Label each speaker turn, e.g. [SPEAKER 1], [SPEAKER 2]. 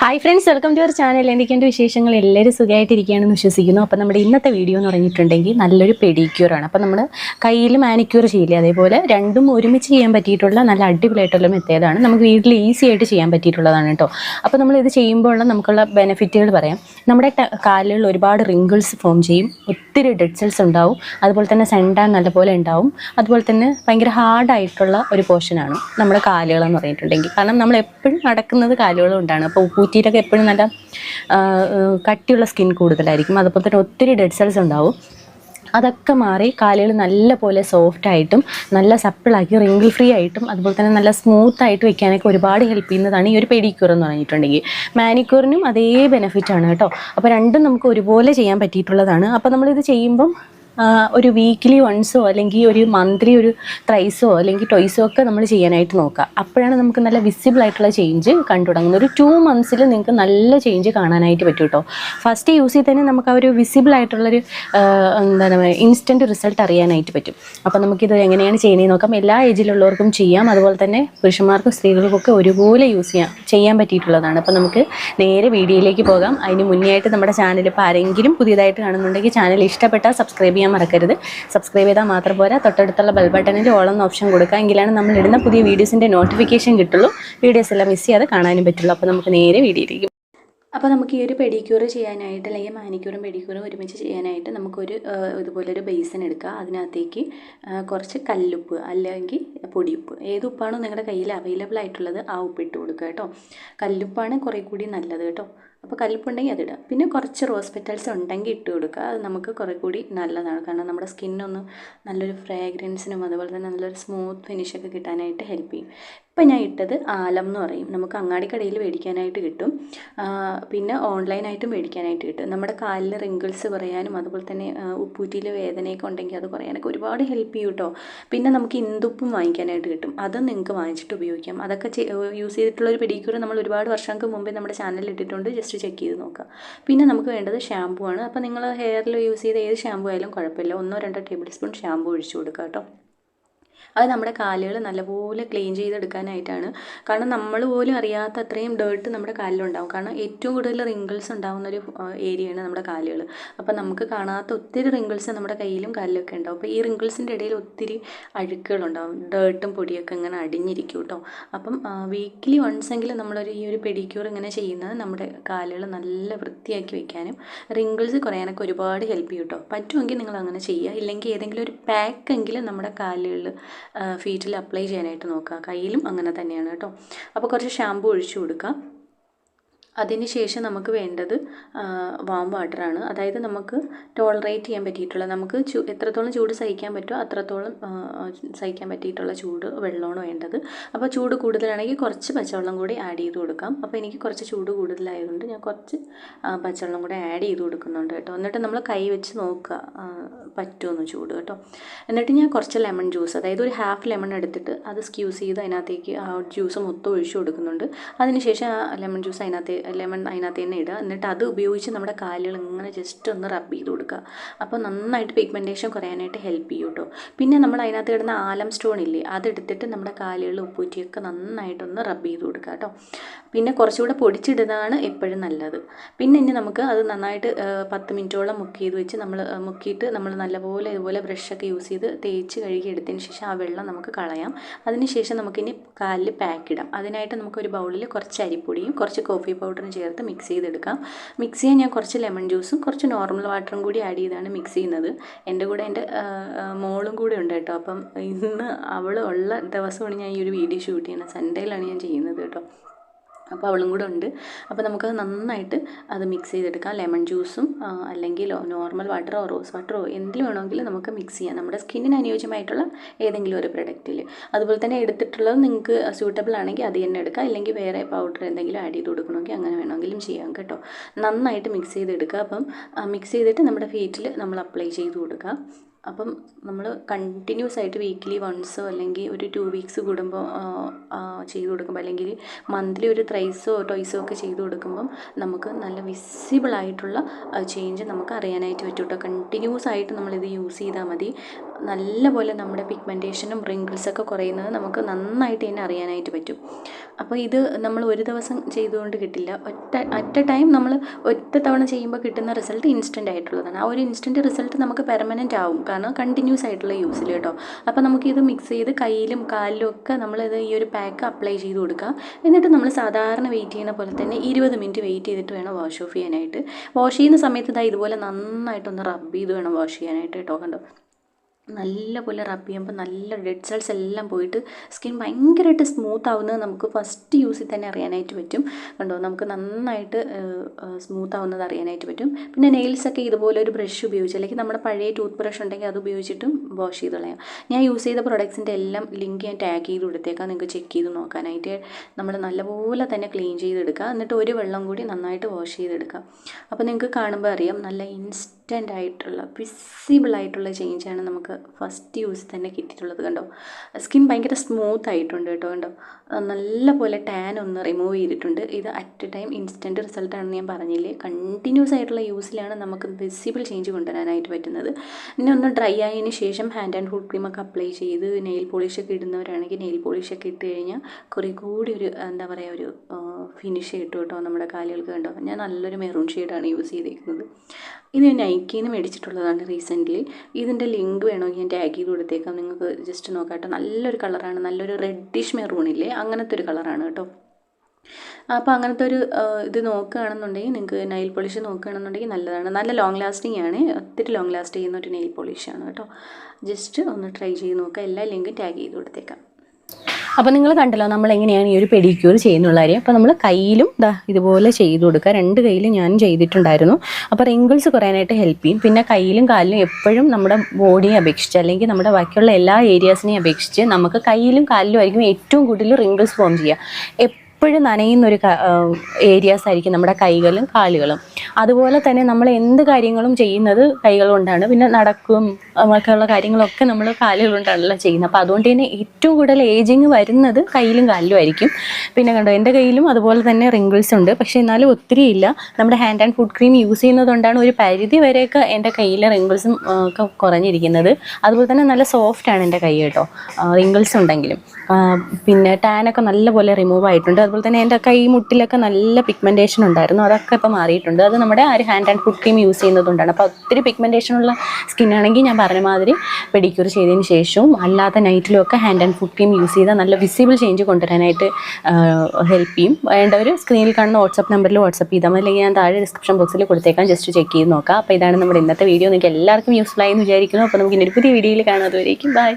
[SPEAKER 1] Hi friends welcome to our channel എന്തൊക്കെയുണ്ട് വിശേഷങ്ങൾ? എല്ലാവരും സുഖമായിട്ടിരിക്കുകയാണെന്ന് വിശ്വസിക്കുന്നു. അപ്പോൾ നമ്മുടെ ഇന്നത്തെ വീഡിയോ എന്ന് പറഞ്ഞിട്ടുണ്ടെങ്കിൽ നല്ലൊരു പെഡിക്യൂറാണ് അപ്പോൾ നമ്മൾ കയ്യിൽ മാനിക്യൂർ ചെയ്യില്ലേ? അതേപോലെ രണ്ടും ഒരുമിച്ച് ചെയ്യാൻ പറ്റിയിട്ടുള്ള നല്ല അടിപൊളിയായിട്ടുള്ള മെത്തേഡാണ് നമുക്ക് വീട്ടിൽ ഈസി ആയിട്ട് ചെയ്യാൻ പറ്റിയിട്ടുള്ളതാണ് കേട്ടോ അപ്പോൾ നമ്മൾ ഇത് ചെയ്യുമ്പോഴുള്ള നമുക്കുള്ള ബെനിഫിറ്റുകൾ പറയാം. നമ്മുടെ കാലുകളിൽ ഒരുപാട് റിങ്കിൾസ് ഫോം ചെയ്യും. ഒത്തിരി ഡെഡ് സെൽസ് ഉണ്ടാവും. അതുപോലെ തന്നെ സെൻഡാൻ നല്ലപോലെ ഉണ്ടാവും. അതുപോലെ തന്നെ ഭയങ്കര ഹാർഡായിട്ടുള്ള ഒരു പോർഷനാണ് നമ്മുടെ കാലുകളെന്ന് പറഞ്ഞിട്ടുണ്ടെങ്കിൽ. കാരണം നമ്മൾ എപ്പോഴും നടക്കുന്നത് കാലുകളുണ്ടാണ് അപ്പോൾ ഉപ്പൂറ്റിയിലൊക്കെ എപ്പോഴും നല്ല കട്ടിയുള്ള സ്കിൻ കൂടുതലായിരിക്കും. അതുപോലെ തന്നെ ഒത്തിരി ഡെഡ് സെൽസ് ഉണ്ടാവും. അതൊക്കെ മാറി കാലുകൾ നല്ല പോലെ സോഫ്റ്റ് ആയിട്ടും നല്ല സപ്പിളാക്കി റിങ്കിൾ ഫ്രീ ആയിട്ടും അതുപോലെ തന്നെ നല്ല സ്മൂത്ത് ആയിട്ട് വെക്കാനൊക്കെ ഒരുപാട് ഹെൽപ്പ് ചെയ്യുന്നതാണ് ഈ ഒരു പെഡിക്യൂർ എന്ന് പറഞ്ഞിട്ടുണ്ടെങ്കിൽ. മാനിക്യൂറിനും അതേ ബെനിഫിറ്റ് ആണ് കേട്ടോ. അപ്പോൾ രണ്ടും നമുക്ക് ഒരുപോലെ ചെയ്യാൻ പറ്റിയിട്ടുള്ളതാണ്. അപ്പോൾ നമ്മളിത് ചെയ്യുമ്പം ഒരു വീക്ക്ലി വൺസോ അല്ലെങ്കിൽ ഒരു മന്ത്ലി ഒരു ത്രൈസോ അല്ലെങ്കിൽ ടോയ്സോ ഒക്കെ നമ്മൾ ചെയ്യാനായിട്ട് നോക്കുക അപ്പോഴാണ് നമുക്ക് നല്ല വിസിബിൾ ആയിട്ടുള്ള ചേഞ്ച് കണ്ടു തുടങ്ങുന്നത്. ഒരു ടു മന്ത്സിൽ നിങ്ങൾക്ക് നല്ല ചേഞ്ച് കാണാനായിട്ട് പറ്റും കേട്ടോ ഫസ്റ്റ് യൂസ് ചെയ്ത് തന്നെ നമുക്ക് ആ ഒരു വിസിബിൾ ആയിട്ടുള്ളൊരു എന്താണ് ഇൻസ്റ്റന്റ് റിസൾട്ട് അറിയാനായിട്ട് പറ്റും. അപ്പോൾ നമുക്കിത് എങ്ങനെയാണ് ചെയ്യുന്നത് നോക്കാം. എല്ലാ ഏജിലുള്ളവർക്കും ചെയ്യാം. അതുപോലെ തന്നെ പുരുഷന്മാർക്കും സ്ത്രീകൾക്കൊക്കെ ഒരുപോലെ യൂസ് ചെയ്യാം ചെയ്യാൻ പറ്റിയിട്ടുള്ളതാണ്. അപ്പോൾ നമുക്ക് നേരെ വീഡിയോയിലേക്ക് പോകാം. അതിന് മുന്നേ ആയിട്ട് നമ്മുടെ ചാനൽ ഇപ്പോൾ ആരെങ്കിലും പുതിയതായിട്ട് കാണുന്നുണ്ടെങ്കിൽ ചാനൽ ഇഷ്ടപ്പെട്ടാൽ സബ്സ്ക്രൈബ് ചെയ്യാൻ മറക്കരുത്. സബ്സ്ക്രൈബ് ചെയ്താൽ മാത്രം പോരാ. തൊട്ടടുത്തുള്ള ബെൽ ബട്ടണിൽ ഓളം ഓപ്ഷൻ കൊടുക്കുക. എങ്കിലാണ് നമ്മൾ ഇടുന്ന പുതിയ വീഡിയോസിന്റെ നോട്ടിഫിക്കേഷൻ കിട്ടുള്ളൂ. വീഡിയോസ് എല്ലാം മിസ് ചെയ്യാതെ കാണാനും പറ്റുള്ളൂ. അപ്പോൾ നമുക്ക് നേരെ വീഡിയോയിലേക്ക് അപ്പോൾ നമുക്ക് ഈ ഒരു പെഡിക്യൂർ ചെയ്യാനായിട്ട് അല്ലെങ്കിൽ മാനിക്യൂറും പെഡിക്യൂറും ഒരുമിച്ച് ചെയ്യാനായിട്ട് നമുക്കൊരു ഇതുപോലൊരു ബേസൻ എടുക്കുക അതിനകത്തേക്ക് കുറച്ച് കല്ലുപ്പ് അല്ലെങ്കിൽ പൊടിയുപ്പ്. ഏത് ഉപ്പാണോ നിങ്ങളുടെ കയ്യിൽ അവൈലബിൾ ആയിട്ടുള്ളത് ആ ഉപ്പ് ഇട്ട് കൊടുക്കുക കേട്ടോ. കല്ലുപ്പാണ് കുറേ കൂടി നല്ലത് കേട്ടോ. അപ്പോൾ കല്ലുപ്പുണ്ടെങ്കിൽ അതിടുക പിന്നെ കുറച്ച് റോസ് പെറ്റൽസ് ഉണ്ടെങ്കിൽ ഇട്ട് കൊടുക്കുക. അത് നമുക്ക് കുറേ കൂടി നല്ലതാണ്. കാരണം നമ്മുടെ സ്കിന്നൊന്ന് നല്ലൊരു ഫ്രാഗ്രൻസിനും അതുപോലെ തന്നെ നല്ലൊരു സ്മൂത്ത് ഫിനിഷൊക്കെ കിട്ടാനായിട്ട് ഹെൽപ്പ് ചെയ്യും. ഇപ്പം ഞാൻ ഇട്ടത് ആലം എന്ന് പറയും. നമുക്ക് അങ്ങാടിക്കടയിൽ മേടിക്കാനായിട്ട് കിട്ടും. പിന്നെ ഓൺലൈനായിട്ടും മേടിക്കാനായിട്ട് കിട്ടും. നമ്മുടെ കാലിൽ റിങ്കിൾസ് കുറയാനും അതുപോലെ തന്നെ ഉപ്പൂറ്റിയിൽ വേദനയൊക്കെ ഉണ്ടെങ്കിൽ അത് കുറയാനൊക്കെ ഒരുപാട് ഹെൽപ്പ് ചെയ്യും കേട്ടോ പിന്നെ നമുക്ക് ഇന്ദുപ്പും വാങ്ങിക്കാനായിട്ട് കിട്ടും. അതും നിങ്ങൾക്ക് വാങ്ങിച്ചിട്ട് ഉപയോഗിക്കാം. അതൊക്കെ യൂസ് ചെയ്തിട്ടുള്ള ഒരു പെഡിക്യൂർ നമ്മൾ ഒരുപാട് വർഷങ്ങൾക്ക് മുമ്പേ നമ്മുടെ ചാനലിൽ ഇട്ടിട്ടുണ്ട്. ജസ്റ്റ് ചെക്ക് ചെയ്ത് നോക്കുക. പിന്നെ നമുക്ക് വേണ്ടത് ഷാമ്പു ആണ്. അപ്പോൾ നിങ്ങൾ ഹെയറിൽ യൂസ് ചെയ്ത ഏത് ഷാമ്പു ആയാലും കുഴപ്പമില്ല. ഒന്നോ രണ്ടോ ടേബിൾ സ്പൂൺ ഷാമ്പു ഒഴിച്ചു കൊടുക്കുക കേട്ടോ. അത് നമ്മുടെ കാലുകൾ നല്ലപോലെ ക്ലീൻ ചെയ്തെടുക്കാനായിട്ടാണ്. കാരണം നമ്മൾ പോലും അറിയാത്ത അത്രയും ഡേർട്ട് നമ്മുടെ കാലിലുണ്ടാവും. കാരണം ഏറ്റവും കൂടുതൽ റിങ്കിൾസ് ഉണ്ടാകുന്ന ഒരു ഏരിയയാണ് നമ്മുടെ കാലുകൾ. അപ്പം നമുക്ക് കാണാത്ത ഒത്തിരി റിങ്കിൾസ് നമ്മുടെ കയ്യിലും കാലിലൊക്കെ ഉണ്ടാവും. അപ്പോൾ ഈ റിങ്കിൾസിന്റെ ഇടയിൽ ഒത്തിരി അഴുക്കുകളുണ്ടാവും. ഡേർട്ടും പൊടിയൊക്കെ ഇങ്ങനെ അടിഞ്ഞിരിക്കും കേട്ടോ അപ്പം വീക്ക്ലി വൺസ് എങ്കിലും നമ്മളൊരു ഈ ഒരു പെഡിക്യൂർ ഇങ്ങനെ ചെയ്യുന്നത് നമ്മുടെ കാലുകൾ നല്ല വൃത്തിയാക്കി വെക്കാനും റിങ്കിൾസ് കുറയാനൊക്കെ ഒരുപാട് ഹെൽപ്പ് ചെയ്യും കേട്ടോ പറ്റുമെങ്കിൽ നിങ്ങൾ അങ്ങനെ ചെയ്യുക. ഇല്ലെങ്കിൽ ഏതെങ്കിലും ഒരു പാക്ക് എങ്കിലും നമ്മുടെ കാലുകളിൽ ഫീറ്റിൽ അപ്ലൈ ചെയ്യാനായിട്ട് നോക്കുക. കയ്യിലും അങ്ങനെ തന്നെയാണ് കേട്ടോ. അപ്പോൾ കുറച്ച് ഷാമ്പു ഒഴിച്ചു കൊടുക്കുക അതിന് ശേഷം നമുക്ക് വേണ്ടത് വാം വാട്ടറാണ് അതായത് നമുക്ക് ടോളറേറ്റ് ചെയ്യാൻ പറ്റിയിട്ടുള്ള നമുക്ക് ചൂ എത്രത്തോളം ചൂട് സഹിക്കാൻ പറ്റുമോ അത്രത്തോളം സഹിക്കാൻ പറ്റിയിട്ടുള്ള ചൂട് വെള്ളമാണ് വേണ്ടത്. അപ്പോൾ ചൂട് കൂടുതലാണെങ്കിൽ കുറച്ച് പച്ചവെള്ളം കൂടി ആഡ് ചെയ്ത് കൊടുക്കാം. അപ്പോൾ എനിക്ക് കുറച്ച് ചൂട് കൂടുതലായതുകൊണ്ട് ഞാൻ കുറച്ച് പച്ചവെള്ളം കൂടി ആഡ് ചെയ്ത് കൊടുക്കുന്നുണ്ട് കേട്ടോ. എന്നിട്ട് നമ്മൾ കൈ വെച്ച് നോക്കുക പറ്റുമെന്ന് ചൂട് കേട്ടോ. എന്നിട്ട് ഞാൻ കുറച്ച് ലെമൺ ജ്യൂസ് അതായത് ഒരു ഹാഫ് ലെമൺ എടുത്തിട്ട് അത് സ്ക്യൂസ് ചെയ്ത് അതിനകത്തേക്ക് ആ ജ്യൂസ് മൊത്തം ഒഴിച്ചു കൊടുക്കുന്നുണ്ട്. അതിനുശേഷം ആ ലെമൺ ജ്യൂസ് അതിനകത്ത് ലെമൺ അതിനകത്ത് തന്നെ ഇടുക. എന്നിട്ട് അത് ഉപയോഗിച്ച് നമ്മുടെ കാലുകൾ ഇങ്ങനെ ജസ്റ്റ് ഒന്ന് റബ്ബ് ചെയ്ത് കൊടുക്കുക. അപ്പോൾ നന്നായിട്ട് പിഗ്മെന്റേഷൻ കുറയാനായിട്ട് ഹെൽപ്പ് ചെയ്യും കേട്ടോ. പിന്നെ നമ്മൾ അതിനകത്ത് കിടന്ന ആലം സ്റ്റോൺ ഇല്ലേ അതെടുത്തിട്ട് നമ്മുടെ കാലുകളിൽ ഉപ്പൂറ്റിയൊക്കെ നന്നായിട്ടൊന്ന് റബ്ബ് ചെയ്ത് കൊടുക്കുക കേട്ടോ. പിന്നെ കുറച്ചുകൂടെ പൊടിച്ചിടുന്നതാണ് എപ്പോഴും നല്ലത്. പിന്നെ ഇനി നമുക്ക് അത് നന്നായിട്ട് പത്ത് മിനിറ്റോളം മുക്കി ചെയ്ത് വെച്ച് നമ്മൾ മുക്കിയിട്ട് നമ്മൾ നല്ലപോലെ ഇതുപോലെ ബ്രഷൊക്കെ യൂസ് ചെയ്ത് തേച്ച് കഴുകി എടുത്തതിന് ശേഷം ആ വെള്ളം നമുക്ക് കളയാം. അതിനുശേഷം നമുക്കിനി കാലിൽ പാക്ക് ഇടാം. അതിനായിട്ട് നമുക്കൊരു ബൗളിൽ കുറച്ച് അരിപ്പൊടിയും കുറച്ച് കോഫി പൗഡറും ചേർത്ത് മിക്സ് ചെയ്തെടുക്കാം. മിക്സ് ചെയ്യാൻ ഞാൻ കുറച്ച് ലെമൺ ജ്യൂസും കുറച്ച് നോർമൽ വാട്ടറും കൂടി ആഡ് ചെയ്താണ് മിക്സ് ചെയ്യുന്നത്. എന്റെ കൂടെ എന്റെ മോളും കൂടെ ഉണ്ട് കേട്ടോ. അപ്പം ഇന്ന് അവൾ ഉള്ള ദിവസമാണ് ഞാൻ ഈ ഒരു വീഡിയോ ഷൂട്ട് ചെയ്യുന്നത്. സൺഡേയിലാണ് ഞാൻ ചെയ്യുന്നത് കേട്ടോ. അപ്പോൾ അവളും കൂടെ ഉണ്ട്. അപ്പോൾ നമുക്കത് നന്നായിട്ട് അത് മിക്സ് ചെയ്തെടുക്കാം. ലെമൺ ജ്യൂസും അല്ലെങ്കിൽ നോർമൽ വാട്ടറോ റോസ് വാട്ടറോ എന്തിൽ വേണമെങ്കിലും നമുക്ക് മിക്സ് ചെയ്യാം. നമ്മുടെ സ്കിന്നിന് അനുയോജ്യമായിട്ടുള്ള ഏതെങ്കിലും ഒരു പ്രൊഡക്റ്റിൽ അതുപോലെ തന്നെ എടുത്തിട്ടുള്ളത് നിങ്ങൾക്ക് സ്യൂട്ടബിൾ ആണെങ്കിൽ അത് തന്നെ എടുക്കുക അല്ലെങ്കിൽ വേറെ പൗഡർ എന്തെങ്കിലും ആഡ് ചെയ്ത് കൊടുക്കണമെങ്കിൽ അങ്ങനെ വേണമെങ്കിലും ചെയ്യാം കേട്ടോ. നന്നായിട്ട് മിക്സ് ചെയ്തെടുക്കുക അപ്പം മിക്സ് ചെയ്തിട്ട് നമ്മുടെ ഫീറ്റിൽ നമ്മൾ അപ്ലൈ ചെയ്ത് കൊടുക്കുക അപ്പം നമ്മൾ കണ്ടിന്യൂസ് ആയിട്ട് വീക്കിലി വൺസോ അല്ലെങ്കിൽ ഒരു ടു വീക്സ് കൂടുമ്പോൾ ചെയ്ത് കൊടുക്കുമ്പോൾ അല്ലെങ്കിൽ മന്ത്ലി ഒരു ത്രൈസോ ടോയ്സോ ഒക്കെ ചെയ്ത് കൊടുക്കുമ്പം നമുക്ക് നല്ല വിസിബിൾ ആയിട്ടുള്ള ചേഞ്ച് നമുക്ക് അറിയാനായിട്ട് പറ്റും കേട്ടോ കണ്ടിന്യൂസ് ആയിട്ട് നമ്മളിത് യൂസ് ചെയ്താൽ മതി. നല്ലപോലെ നമ്മുടെ പിഗ്മെന്റേഷനും റിങ്കിൾസൊക്കെ കുറയുന്നത് നമുക്ക് നന്നായിട്ട് തന്നെ അറിയാനായിട്ട് പറ്റും. അപ്പോൾ ഇത് നമ്മൾ ഒരു ദിവസം ചെയ്തുകൊണ്ട് കിട്ടില്ല. ഒറ്റ അറ്റ് എ ടൈം നമ്മൾ ഒറ്റ തവണ ചെയ്യുമ്പോൾ കിട്ടുന്ന റിസൾട്ട് ഇൻസ്റ്റന്റ് ആയിട്ടുള്ളതാണ്. ആ ഒരു ഇൻസ്റ്റന്റ് റിസൾട്ട് നമുക്ക് പെർമനന്റ് ആവും. കാരണം കണ്ടിന്യൂസ് ആയിട്ടുള്ള യൂസിൽ കേട്ടോ. അപ്പോൾ നമുക്കിത് മിക്സ് ചെയ്ത് കയ്യിലും കാലിലും ഒക്കെ നമ്മളിത് ഈ ഒരു പാക്ക് അപ്ലൈ ചെയ്ത് കൊടുക്കുക എന്നിട്ട് നമ്മൾ സാധാരണ വെയിറ്റ് ചെയ്യുന്ന പോലെ തന്നെ ഇരുപത് മിനിറ്റ് വെയിറ്റ് ചെയ്തിട്ട് വേണം വാഷ് ഓഫ് ചെയ്യാനായിട്ട്. വാഷ് ചെയ്യുന്ന സമയത്ത് ഇതാ ഇതുപോലെ നന്നായിട്ടൊന്ന് റബ്ബ് ചെയ്ത് വേണം വാഷ് ചെയ്യാനായിട്ട് കേട്ടോ കണ്ടോ? നല്ലപോലെ റബ്ബ് ചെയ്യുമ്പോൾ നല്ല ഡെഡ് സെൽസ് എല്ലാം പോയിട്ട് സ്കിൻ ഭയങ്കരമായിട്ട് സ്മൂത്ത് ആവുന്നത് നമുക്ക് ഫസ്റ്റ് യൂസിൽ തന്നെ അറിയാനായിട്ട് പറ്റും. കണ്ടോ? നമുക്ക് നന്നായിട്ട് സ്മൂത്ത് ആവുന്നത് അറിയാനായിട്ട് പറ്റും. പിന്നെ നെയിൽസൊക്കെ ഇതുപോലെ ഒരു ബ്രഷ് ഉപയോഗിച്ച് അല്ലെങ്കിൽ നമ്മുടെ പഴയ ടൂത്ത് ബ്രഷ് ഉണ്ടെങ്കിൽ അത് ഉപയോഗിച്ചിട്ടും വാഷ് ചെയ്ത് കളയാം. ഞാൻ യൂസ് ചെയ്ത പ്രൊഡക്ട്സിന്റെ എല്ലാം ലിങ്ക് ഞാൻ ടാഗ് ചെയ്ത് കൊടുത്തേക്കാം. നിങ്ങൾക്ക് ചെക്ക് ചെയ്ത് നോക്കാനായിട്ട്. നമ്മൾ നല്ലപോലെ തന്നെ ക്ലീൻ ചെയ്തെടുക്കുക. എന്നിട്ട് ഒരു വെള്ളം കൂടി നന്നായിട്ട് വാഷ് ചെയ്തെടുക്കുക. അപ്പോൾ നിങ്ങൾക്ക് കാണുമ്പോൾ അറിയാം. നല്ല ഇൻസ്റ്റന്റ് ആയിട്ടുള്ള വിസിബിൾ ആയിട്ടുള്ള ചേഞ്ചാണ് നമുക്ക് ഫസ്റ്റ് യൂസ് തന്നെ കിട്ടിയിട്ടുള്ളത് കണ്ടോ? സ്കിൻ ഭയങ്കര സ്മൂത്ത് ആയിട്ടുണ്ട് കേട്ടോ കണ്ടോ? നല്ല പോലെ ടാൻ ഒന്ന് റിമൂവ് ചെയ്തിട്ടുണ്ട്. ഇത് അറ്റ് എ ടൈം ഇൻസ്റ്റന്റ് റിസൾട്ടാണെന്ന് ഞാൻ പറഞ്ഞില്ലേ? കണ്ടിന്യൂസ് ആയിട്ടുള്ള യൂസിലാണ് നമുക്ക് വിസിബിൾ ചേഞ്ച് കൊണ്ടുവരാനായിട്ട് പറ്റുന്നത്. പിന്നെ ഒന്ന് ഡ്രൈ ആയതിന് ശേഷം ഹാൻഡ് ആൻഡ് ഫുഡ് ക്രീമൊക്കെ അപ്ലൈ ചെയ്ത് നെയിൽ പോളിഷൊക്കെ ഇടുന്നവരാണെങ്കിൽ നെയിൽ പോളിഷൊക്കെ ഇട്ട് കഴിഞ്ഞാൽ കുറേ കൂടി ഒരു എന്താ പറയുക ഒരു ഫിനിഷ് ചെയ്തു കേട്ടോ നമ്മുടെ കാലുകൾക്ക് കണ്ടോ? ഞാൻ നല്ലൊരു മെറൂൺ ഷെയ്ഡാണ് യൂസ് ചെയ്തിരിക്കുന്നത് ഇത് ഞാൻ നൈക്കീന്ന് മേടിച്ചിട്ടുള്ളതാണ് റീസെന്റ്ലി ഇതിന്റെ ലിങ്ക് വേണമെങ്കിൽ ഞാൻ ടാഗ് ചെയ്ത് കൊടുത്തേക്കാം. നിങ്ങൾക്ക് ജസ്റ്റ് നോക്കാട്ടോ നല്ലൊരു കളറാണ് നല്ലൊരു റെഡിഷ് മെറൂണില്ലേ അങ്ങനത്തെ ഒരു കളറാണ് കേട്ടോ. അപ്പോൾ അങ്ങനത്തെ ഒരു ഇത് നോക്കുകയാണെന്നുണ്ടെങ്കിൽ നിങ്ങൾക്ക് നെയിൽ പോളിഷ് നോക്കുകയാണെന്നുണ്ടെങ്കിൽ നല്ലതാണ്. നല്ല ലോങ് ലാസ്റ്റിംഗ് ആണ്. ഒത്തിരി ലോങ് ലാസ്റ്റ് ചെയ്യുന്ന ഒരു നെയിൽ പോളിഷാണ് കേട്ടോ. ജസ്റ്റ് ഒന്ന് ട്രൈ ചെയ്ത് നോക്കുക എല്ലാ ലിങ്കും ടാഗ് ചെയ്ത് കൊടുത്തേക്കാം. അപ്പോൾ നിങ്ങൾ കണ്ടല്ലോ നമ്മൾ എങ്ങനെയാണ് ഈ ഒരു പെഡിക്യൂർ ചെയ്യുന്നുള്ള കാര്യം. അപ്പോൾ നമ്മൾ കയ്യിലും ദാ ഇതുപോലെ ചെയ്തു കൊടുക്കുക. രണ്ട് കയ്യിലും ഞാൻ ചെയ്തിട്ടുണ്ടായിരുന്നു. അപ്പോൾ റിങ്കിൾസ് കുറയാനായിട്ട് ഹെൽപ്പ് ചെയ്യും. പിന്നെ കയ്യിലും കാലിലും എപ്പോഴും നമ്മുടെ ബോഡിയെ അപേക്ഷിച്ച് അല്ലെങ്കിൽ നമ്മുടെ ബാക്കിയുള്ള എല്ലാ ഏരിയാസിനെയും അപേക്ഷിച്ച് നമുക്ക് കയ്യിലും കാലിലും ആയിരിക്കും ഏറ്റവും കൂടുതൽ റിങ്കിൾസ് ഫോം ചെയ്യുക. എപ്പോഴും നനയുന്നൊരു ഏരിയാസ് ആയിരിക്കും നമ്മുടെ കൈകളും കാലുകളും. അതുപോലെ തന്നെ നമ്മൾ എന്ത് കാര്യങ്ങളും ചെയ്യുന്നത് കൈകൾ കൊണ്ടാണ്. പിന്നെ നടക്കും അങ്ങനെയുള്ള കാര്യങ്ങളൊക്കെ നമ്മൾ കാലുകൾ കൊണ്ടാണല്ലോ ചെയ്യുന്നത്. അപ്പോൾ അതുകൊണ്ട് തന്നെ ഏറ്റവും കൂടുതൽ ഏജിങ് വരുന്നത് കയ്യിലും കാലിലും ആയിരിക്കും. പിന്നെ കണ്ടോ എന്റെ കയ്യിലും അതുപോലെ തന്നെ റിങ്കിൾസ് ഉണ്ട്. പക്ഷേ എന്നാലും ഒത്തിരി ഇല്ല. നമ്മുടെ hand and foot cream use ചെയ്യുന്നതുകൊണ്ടാണ് ഒരു പരിധി വരെയൊക്കെ എന്റെ കയ്യിലെ റിങ്കിൾസും ഒക്കെ കുറഞ്ഞിരിക്കുന്നത്. അതുപോലെ തന്നെ നല്ല സോഫ്റ്റ് ആണ് എന്റെ കൈ കേട്ടോ. റിങ്കിൾസ് ഉണ്ടെങ്കിലും. പിന്നെ ടാനൊക്കെ നല്ലപോലെ റിമൂവ് ആയിട്ടുണ്ട്. അതുപോലെ തന്നെ എന്റെ കൈ മുട്ടിലൊക്കെ നല്ല പിഗ്മെന്റേഷൻ ഉണ്ടായിരുന്നു. അതൊക്കെ ഇപ്പോൾ മാറിയിട്ടുണ്ട്. അത് നമ്മുടെ ആ ഒരു hand and foot cream use ചെയ്യുന്നതുകൊണ്ടാണ്. അപ്പോൾ ഒത്തിരി സ്കിൻ ആണെങ്കിൽ ഞാൻ പറഞ്ഞ മാതിരി പെഡിക്യൂർ ചെയ്തതിന് ശേഷവും അല്ലാത്ത നൈറ്റിലും ഒക്കെ hand and foot cream use ചെയ്താൽ നല്ല വിസിബിൾ ചേഞ്ച് കൊണ്ടുവരാനായിട്ട് ഹെൽപ്പ് ചെയ്യും. വേണ്ടവർ സ്ക്രീനിൽ കാണുന്ന വാട്സപ്പ് നമ്പറിൽ വാട്സപ്പ് ചെയ്താൽ മതി. അല്ലെങ്കിൽ ഞാൻ താഴെ ഡിസ്ക്രിപ്ഷൻ ബോക്സിൽ കൊടുത്തേക്കാം. ജസ്റ്റ് ചെക്ക് ചെയ്ത് നോക്കാം. അപ്പോൾ ഇതാണ് നമ്മുടെ ഇന്നത്തെ വീഡിയോ നിങ്ങൾക്ക് എല്ലാവർക്കും യൂസ്ഫുൾ ആയി എന്ന് വിചാരിക്കുന്നു. അപ്പോൾ നമുക്ക് ഇനി ഒരു പുതിയ വീഡിയോയിൽ കാണാം. അതുവരേക്കും. ബൈ